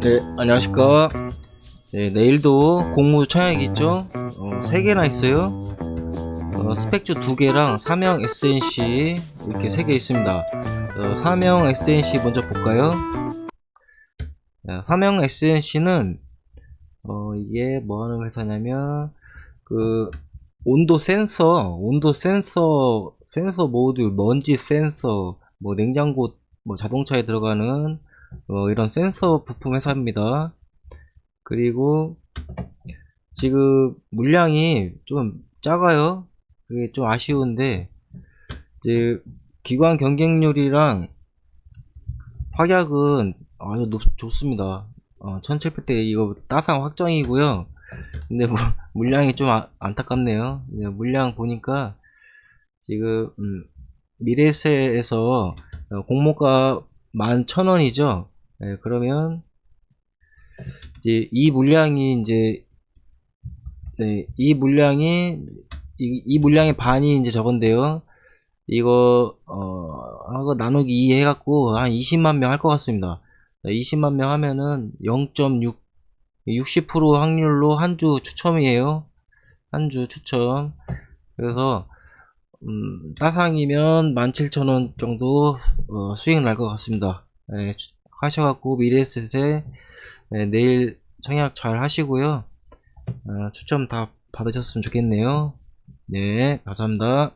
네, 안녕하십니까. 네, 내일도 공무 청약이 있죠? 어, 3개나 있어요. 어, 스펙주 2개랑 사명 SNC 이렇게 3개 있습니다. 어, 사명 SNC 먼저 볼까요? 네, 사명 SNC는 어, 이게 뭐 하는 회사냐면 그 온도 센서, 온도 센서, 센서 모드, 먼지 센서, 뭐 냉장고, 뭐 자동차에 들어가는 어, 이런 센서 부품 회사입니다. 그리고 지금 물량이 좀 작아요. 그게 좀 아쉬운데 이제 기관 경쟁률이랑 확약은 아주 높, 좋습니다. 어, 1700대 이거 따상 확정이고요. 근데 물, 물량이 좀 아- 안타깝네요. 네, 물량 보니까 지금 음, 미래세에서 어, 공모가 11,000원이죠. 네, 그러면 이제 이 물량이 이제 네, 이 물량이 이, 이 물량의 반이 이제 저건데요. 이거 어 하고 나누기 2 해갖고 한 20만 명 할 것 같습니다. 20만 명 하면은 0.6 60% 확률로 한 주 추첨이에요. 한 주 추첨. 그래서 음, 따상이면 17,000원 정도 어, 수익 날 것 같습니다. 예, 추- 하셔갖고 미래에셋에 예, 내일 청약 잘 하시고요. 어, 추첨 다 받으셨으면 좋겠네요. 네, 감사합니다.